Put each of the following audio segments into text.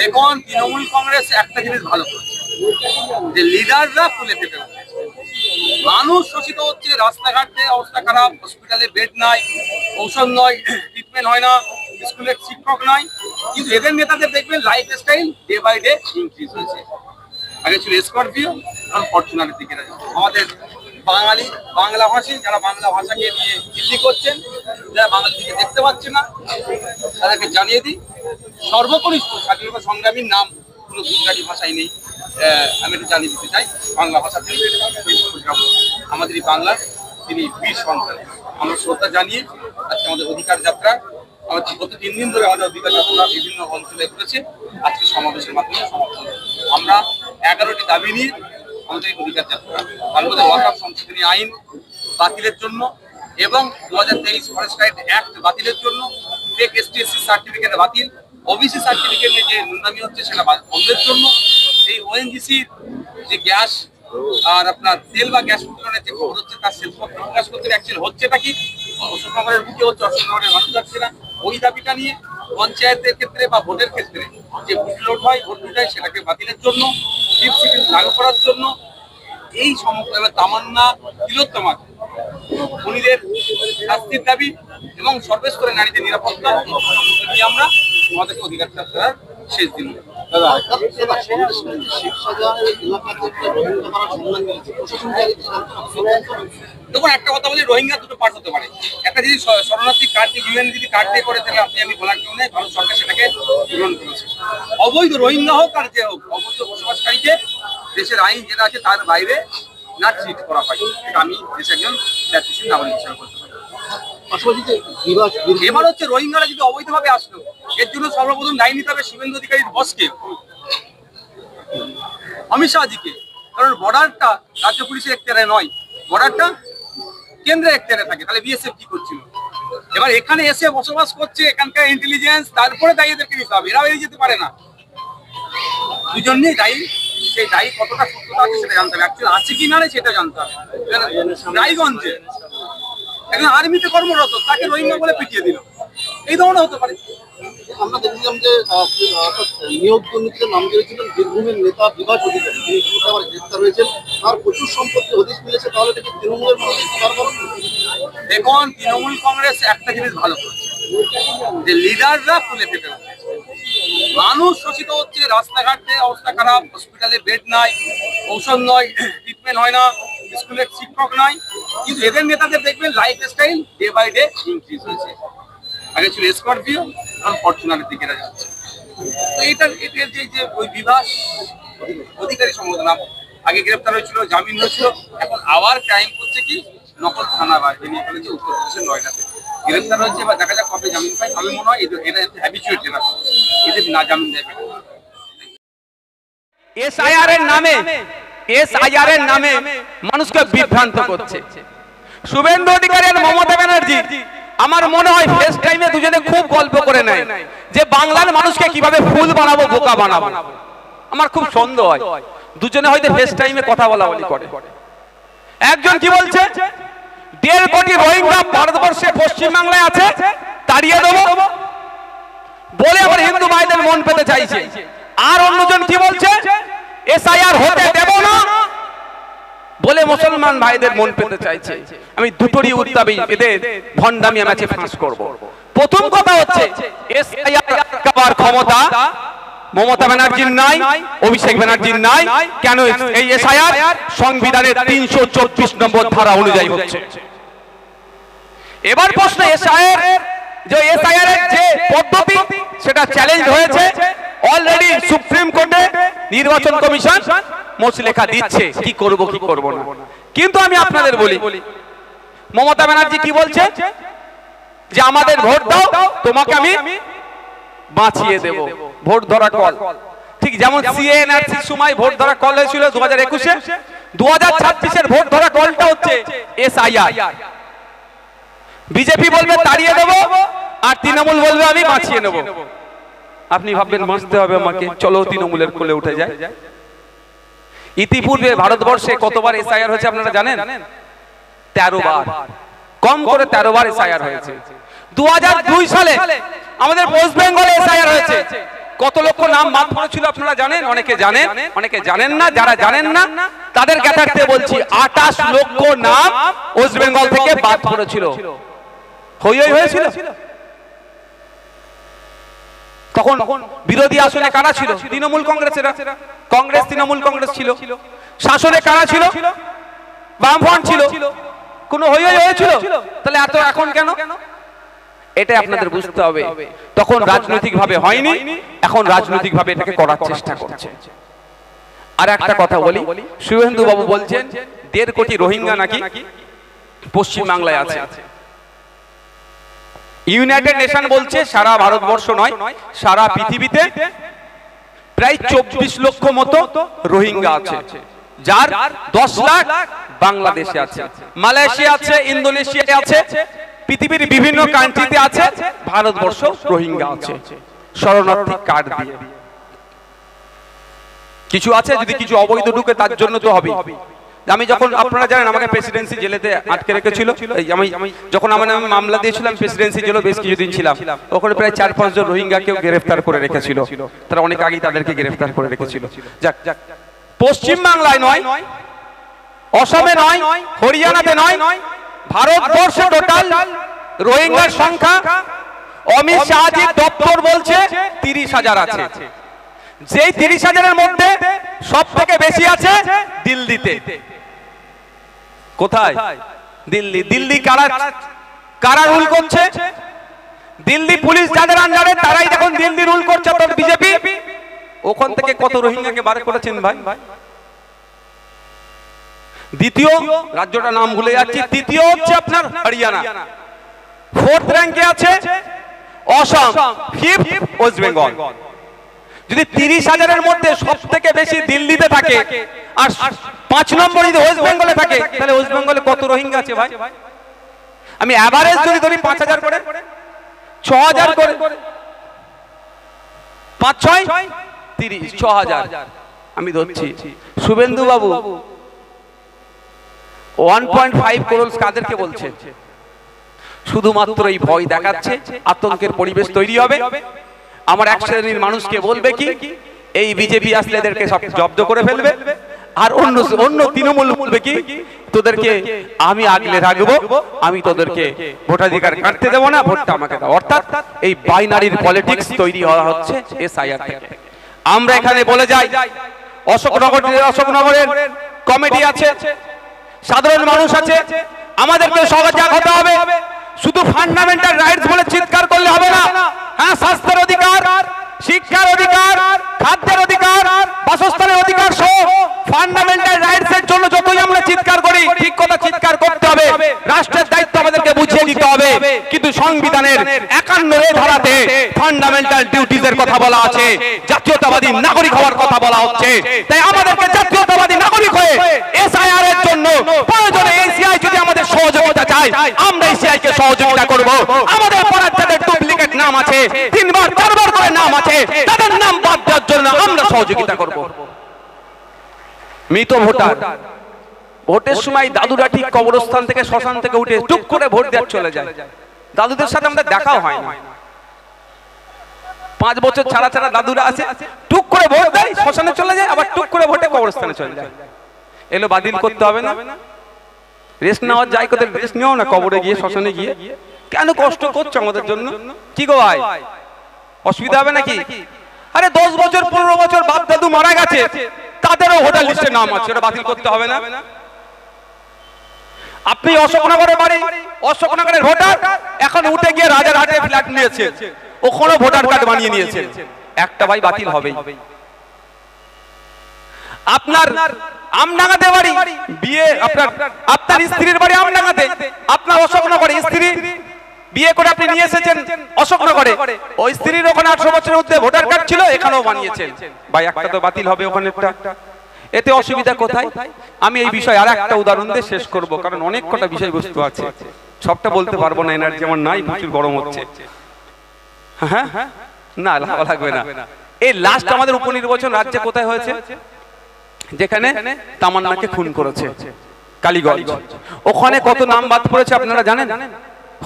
দেখুন, তৃণমূল কংগ্রেস একটা জিনিস ভালো যে লিডাররা ফুলে উঠেছে মানুষ শোষিত হচ্ছে, রাস্তাঘাটে অবস্থা খারাপ হসপিটালে বেড নাই, ঔষধ নয় ট্রিটমেন্ট হয় না স্কুলের শিক্ষক নাই। কিন্তু এদের নেতাদের দেখবেন lifestyle day by day increase হয়েছে। আগে ছিল স্করপিও এখন ফরচুনারের দিকে আমাদের বাঙালি, বাংলা ভাষী, যারা বাংলা ভাষাকে নিয়ে দিল্লি করছেন, যারা বাঙালিকে দেখতে পাচ্ছে না, তাদেরকে জানিয়ে দিই, সর্বকনিষ্ঠ স্বাধীনতা সংগ্রামীর নাম কোনো গুজরাটি ভাষায় নেই আমি এটা জানিয়ে দিতে চাই, বাংলা ভাষা তিনি আমাদের এই বাংলার তিনি বীর সন্তান আমরা শ্রদ্ধা জানিয়ে আজকে আমাদের অধিকার যাত্রা আমাদের গত তিন দিন ধরে আমাদের অধিকার যাত্রা বিভিন্ন অঞ্চলে ঘুরেছে আজকে সমাবেশের মাধ্যমে সমাপ্ত। আমরা এগারোটি দাবি নিয়ে আমাদের অধিকার যাত্রা তার মধ্যে ওয়াকাফ সংশোধনী আইন বাতিলের জন্য এবং দু হাজার তেইশ ফরেস্ট রাইট অ্যাক্ট বাতিলের জন্য টেক এসটিএসসি সার্টিফিকেট বাতিল ওবিসি সার্টিফিকেটে যে নুনামি হচ্ছে সেটা বন্ধের জন্য। এই ওএনজিসির যে গ্যাস আর আপনার তেল বা গ্যাস উত্তোলনের যে খবর হচ্ছে তার শিল্পত্র প্রকাশ করতে অ্যাকচুয়ালি হচ্ছেটা কি? অশোকনগরের বুকে হচ্ছে অশোকনগরের মানুষ যাচ্ছে না। ওই দাবিটা নিয়ে পঞ্চায়েতের ক্ষেত্রে বা ভোটের ক্ষেত্রে যে ভোট লোড হয়, ভোট সেটাকে বাতিলের জন্য। লাগু করার জন্য এই সমস্ত এবার তামান্না তিলোত্তমা খুনিদের শাস্তির দাবি এবং সর্বস্তরে নারীদের নিরাপত্তা নিয়ে আমরা আমাদেরকে অধিকার যাত্রার শেষ দিন। দেখুন একটা কথা বলি রোহিঙ্গা দুটো পার্ট হতে পারে। একটা যদি শরণার্থী কার্ড দিয়ে ইউএন যদি কার্ড দিয়ে করে তাহলে আপনি আমি বলার কেউ নেই ভারত সরকার সেটাকে পূরণ করেছে। অবৈধ রোহিঙ্গা হোক আর যে হোক অবৈধ বসবাসকারীকে দেশের আইন যেটা আছে তার বাইরে না ট্রিট করা হয়। এটা আমি দেশের একজন দায়িত্বশীল নাগরিক হিসেবে বলতে পারি। বিভাগ এবার হচ্ছে রোহিঙ্গারা যদি অবৈধভাবে আসলো এর জন্য সর্বপ্রথম দায়ী নিতে হবে শুভেন্দু অধিকারীর বসকে। অমিত শাহজিকে। কারণ বর্ডারটা রাজ্য পুলিশের এখতিয়ারে নয়। বর্ডারটা কেন্দ্রের এখতিয়ারে থাকে। তাহলে বিএসএফ কি করছিল? এবার এখানে এসে বসবাস করছে এখানকার ইন্টেলিজেন্স তারপরে দায়ী এদেরকে নিতে হবে। এরা বেরিয়ে যেতে পারে না। দুজনেই দায়ী সেই দায়ী কতটা সত্যতা আছে সেটা জানতে হবে। অ্যাকচুয়ালি আছে কি না সেটা জানতে হবে। রায়গঞ্জে একজন আর্মিতে কর্মরত তাকে রোহিঙ্গা বলে পিটিয়ে দিল। এই ধরনের হতে পারে। আমরা দেখছিলাম যে নিয়োগ দুর্নীতিতে নাম দিয়েছিলেন বীরভূমের নেতা বিভাগ অধিকারী। আবার গ্রেপ্তার হয়েছেন। তার প্রচুর সম্পত্তি হদিশ মিলেছে তাহলে এটা কি তৃণমূলের মধ্যে দেখুন তৃণমূল কংগ্রেস একটা জিনিস ভালো করেছে যে লিডাররা ফুলে উঠেছে মানুষ শোষিত হচ্ছে, রাস্তাঘাটে অবস্থা খারাপ হসপিটালে বেড নাই, ঔষধ নয় ট্রিটমেন্ট হয় না স্কুলের শিক্ষক নাই। কিন্তু এদের নেতাদের দেখবেন lifestyle day by day increase হয়েছে। আগে ছিল স্করপিও এখন ফরচুনারের দিকে যাচ্ছে। তো এইটার এটার যে যে ওই বিভাস, অধিকারী সম্বোধন আগে গ্রেপ্তার হয়েছিল, জামিন হয়েছিল, এখন আবার ক্রাইম করছে কি? নকল থানা বা বেরিয়ে ফেলেছে, উত্তরপ্রদেশের নয়ডাতে গ্রেপ্তার হয়েছে বা দেখা যাক কবে জামিন পাই আমি মনে হয় এটা হ্যাবিচুয়েট এরা আমার মনে হয় দুজনে খুব গল্প করে নেয় যে বাংলার মানুষকে কীভাবে ফুল বানাবো, বোকা বানাবো। আমার খুব সন্দেহ হয়। দুজনে হয়তো ফেস টাইমে কথা বলা বলি করে। একজন কি বলছে? দেড় কোটি রোহিঙ্গা ভারতবর্ষে পশ্চিম বাংলায় আছে, তাড়িয়ে দেবো। বলে আবার হিন্দু ভাইদের মন পেতে চাইছে। আর অন্যজন কি বলছে? এসআইআর হতে দেব না। বলে মুসলমান ভাইদের মন পেতে চাইছে। আমি দুটোরই উত্তাবি এদের ভণ্ডামি আমি ফাঁস করব। প্রথম কথা হচ্ছে, এসআইআর কাবার ক্ষমতা মমতা ব্যানার্জির নাই, অভিষেক ব্যানার্জির নাই। কেন এই এসআইআর? সংবিধানের তিনশো চব্বিশ নম্বর ধারা অনুযায়ী হচ্ছে। এবার প্রশ্ন, এসআইআর যে এসআইআর যে পদ্ধতি সেটা চ্যালেঞ্জ হয়েছে। অলরেডি সুপ্রিম কোর্টে নির্বাচন কমিশন মোচলেখা দিচ্ছে। কি করব কি করব না? কিন্তু আমি আপনাদের বলি, মমতা ব্যানার্জি কি বলছে? যে আমাদের ভোট দাও, তোমাকে আমি বাঁচিয়ে দেব। ভোট ধরা কল। ঠিক যেমন সিএনআরসির সময় ভোট ধরা কল হয়েছিল দু হাজার একুশে। দু হাজার ছাব্বিশের ভোট ধরা কলটা হচ্ছে এসআইআর বিজেপি বলবে, তাড়িয়ে দেবো। আর তৃণমূল বলবে, আমি বাঁচিয়ে নেব। আপনি ভাববেন, বাঁচতে হবে আমাকে। চলো তৃণমূলের কোলে উঠে যায় ইতিপূর্বে ভারতবর্ষে কতবার এসআইআর হয়েছে আপনারা জানেন? তেরো বার। কম করে তেরো বার এসআইআর হয়েছে। দু সালে আমাদের ওয়েস্ট বেঙ্গলে এসআইআর হয়েছে। কত লক্ষ নাম বাদ পড়েছিল আপনারা জানেন? অনেকে জানেন অনেকে জানেন না। যারা জানেন না, তাদের জ্ঞাতার্থে বলছি, আঠাশ লক্ষ নাম ওয়েস্ট বেঙ্গল থেকে বাদ হই হই হয়েছিল? তখন বিরোধী আসনে কারা ছিল? তৃণমূল কংগ্রেসেরা। কংগ্রেস, তৃণমূল কংগ্রেস ছিল। শাসনে কারা ছিল? বামফ্রন্ট ছিল। কোনো হই হয়েছিল তাহলে এত এখন কেন? এটা আপনাদের বুঝতে হবে। তখন রাজনৈতিক ভাবে হয়নি, এখন রাজনৈতিক ভাবে এটাকে করার চেষ্টা করছে। আর একটা কথা বলি শুভেন্দু বাবু বলছেন, দেড় কোটি রোহিঙ্গা নাকি পশ্চিম বাংলায় আছে। ইউনাইটেড নেশন বলছে সারা ভারতবর্ষ নয় সারা পৃথিবীতে প্রায় চব্বিশ লক্ষ মতো রোহিঙ্গা আছে যার দশ লাখ বাংলাদেশে আছে মালয়েশিয়া আছে ইন্দোনেশিয়া আছে পৃথিবীর বিভিন্ন কান্ট্রিতে আছে ভারতবর্ষ রোহিঙ্গা আছে শরণার্থী কার্ড দিয়ে। কিছু আছে যদি কিছু অবৈধ ঢুকে তার জন্য তো হবে আমি যখন, আপনারা জানেন আমাকে প্রেসিডেন্সি জেলেতে আটকে রেখেছিল। আমি যখন আমার নামে মামলা দিয়েছিলাম প্রেসিডেন্সি জেলে বেশ কিছুদিন ছিলাম। ওখানে প্রায় চার পাঁচজন রোহিঙ্গাকেও গ্রেফতার করে রেখেছিল। তারা অনেক আগেই তাদেরকে গ্রেফতার করে রেখেছিল। যাক যাক। পশ্চিম বাংলায় নয়, অসমে নয়, হরিয়ানাতে নয়, ভারতবর্ষে টোটাল রোহিঙ্গার সংখ্যা অমিত শাহজির দপ্তর বলছে, তিরিশ হাজার আছে। যেই তিরিশ হাজারের মধ্যে সব থেকে বেশি আছে দিল্লিতে। কোথায়? দিল্লি। দিল্লি কারা কারা দ্বিতীয় রাজ্যটা নাম ভুলে যাচ্ছি। তৃতীয় হচ্ছে আপনার হরিয়ানা। ফোর্থ র্যাঙ্কে আছে অসম ফিফথ ওয়েস্ট বেঙ্গল যদি তিরিশ হাজারের মধ্যে সব থেকে বেশি দিল্লিতে থাকে, আর পাঁচ নম্বর যদি ওয়েস্ট বেঙ্গলে থাকে তাহলে ওয়েস্ট বেঙ্গলে কত রোহিঙ্গা আছে ভাই? আমি অ্যাভারেজ যদি ধরি পাঁচ হাজার করে ছ হাজার করে পাঁচ ছয় তিরিশ ছ হাজার আমি ধরছি। শুভেন্দু বাবু ওয়ান পয়েন্ট ফাইভ করোড় কাদেরকে বলছে। শুধুমাত্র এই ভয় দেখাচ্ছে আতঙ্কের পরিবেশ তৈরি হবে। আমার এক শ্রেণির মানুষকে বলবে কি এই বিজেপি আসলে এদেরকে সব জব্দ করে ফেলবে। আর অন্য অন্য তৃণমূল বলবে কি? তোদেরকে আমি আগলে রাখব, আমি তোদেরকে ভোটাধিকার কাটতে দেবো না, ভোটটা আমাকে দাও। অর্থাৎ এই বাইনারির পলিটিক্স তৈরি হওয়া হচ্ছে এসআইআর থেকে। আমরা এখানে বলে যাই, অশোকনগর, অশোকনগরের কমিটি আছে, সাধারণ মানুষ আছে, আমাদেরকে সজাগ হতে হবে, শুধু ফান্ডামেন্টাল রাইটস বলে চিৎকার করলে হবে না। হ্যাঁ স্বাস্থ্যের অধিকার, শিক্ষার অধিকার খাদ্যের অধিকার বাসস্থানের অধিকার সহ ফান্ডামেন্টাল রাইটস এর জন্য যতই আমরা চিৎকার করি ঠিক কথা চিৎকার করতে হবে রাষ্ট্রের দায়িত্ব আমাদেরকে বুঝিয়ে দিতে হবে কিন্তু সংবিধানের একান্ন ধারাতে ফান্ডামেন্টাল ডিউটিজ এর কথা বলা আছে জাতীয়তাবাদী নাগরিক হওয়ার কথা বলা হচ্ছে। তাই আমাদেরকে জাতীয়তাবাদী নাগরিক হয়ে এসআইআর এর জন্য প্রয়োজনে এসিআই যদি আমাদের সহযোগিতা চায় আমরা এসিআই কে সহযোগিতা করব। আমাদের পাড়ার যাদের ডুপ্লিকেট নাম আছে তিনবার চারবার করে নাম আছে তাদের নাম বাদ দেওয়ার জন্য আমরা সহযোগিতা করব। মৃত ভোটার। ভোটের সময় দাদুরা ঠিক কবরস্থান থেকে শ্মশান থেকে উঠে টুক করে ভোট দেওয়ার চলে যায়। দাদুদের সাথে আমাদের দেখাও হয় না পাঁচ বছর ছাড়া ছাড়া দাদুরা আছে টুক করে ভোট দেয় শ্মশানে চলে যায় আবার টুক করে ভোটে কবরস্থানে চলে যায়। এলো বাতিল করতে হবে না। রেস্ট নেওয়ার যাই কোথায় রেস্ট নিও না কবরে গিয়ে শ্মশানে গিয়ে কেন কষ্ট করছ আমাদের জন্য? কি গো ভাই? অসুবিধা হবে নাকি? আরে দশ বছর পনেরো বছর বাপ দাদু মারা গেছে তাদেরও হোটেল লিস্টে নাম আছে ওটা বাতিল করতে হবে না। আপনি অশোকনগরের বাড়ি, অশোকনগরের ভোটার, এখন উঠে গিয়ে রাজার হাটে ফ্ল্যাট নিয়েছে ওখানে ভোটার কার্ড বানিয়ে নিয়েছে একটা ভাই বাতিল হবেই। আপনার আমডাঙ্গাতে বাড়ি, বিয়ে আপনার আপনার স্ত্রীর বাড়ি আমডাঙ্গাতে, আপনার অশোকনগরে স্ত্রী, বিয়ে করে আপনি নিয়ে এসেছেন অশোকনগরে। ওই স্ত্রীর ওখানে আঠারো বছরের মধ্যে ভোটার কার্ড ছিল, এখানেও বানিয়েছেন। ভাই, একটা তো বাতিল হবে ওখানে একটা এতে অসুবিধা কোথায়? আমি এই বিষয়ে আর একটা উদাহরণ দিয়ে শেষ করব, কারণ অনেক কটা বিষয়বস্তু আছে। সবটা বলতে পারব না, এনার্জি আমার নাই, প্রচুর গরম হচ্ছে। হ্যাঁ? না লাগা লাগবে না। এই লাস্ট আমাদের উপনির্বাচন রাজ্যে কোথায় হয়েছে? যেখানে তামান্নাকে খুন করেছে, কালীগঞ্জ। ওখানে কত নাম বাদ পড়েছে আপনারা জানেন?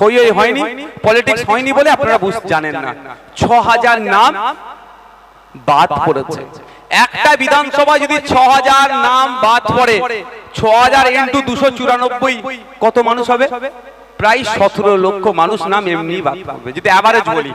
হই হয়নি পলিটিক্স হয়নি বলে আপনারা জানেন না। ছ হাজার নাম বাদ পড়েছে। একটা বিধানসভা যদি ছ হাজার নাম বাদ পড়ে ছ হাজার ইন্টু দুশো চুরানব্বই কত মানুষ হবে? প্রায় সতেরো লক্ষ মানুষ নাম এমনি বাদ পড়বে, যদি অ্যাভারেজ বলি।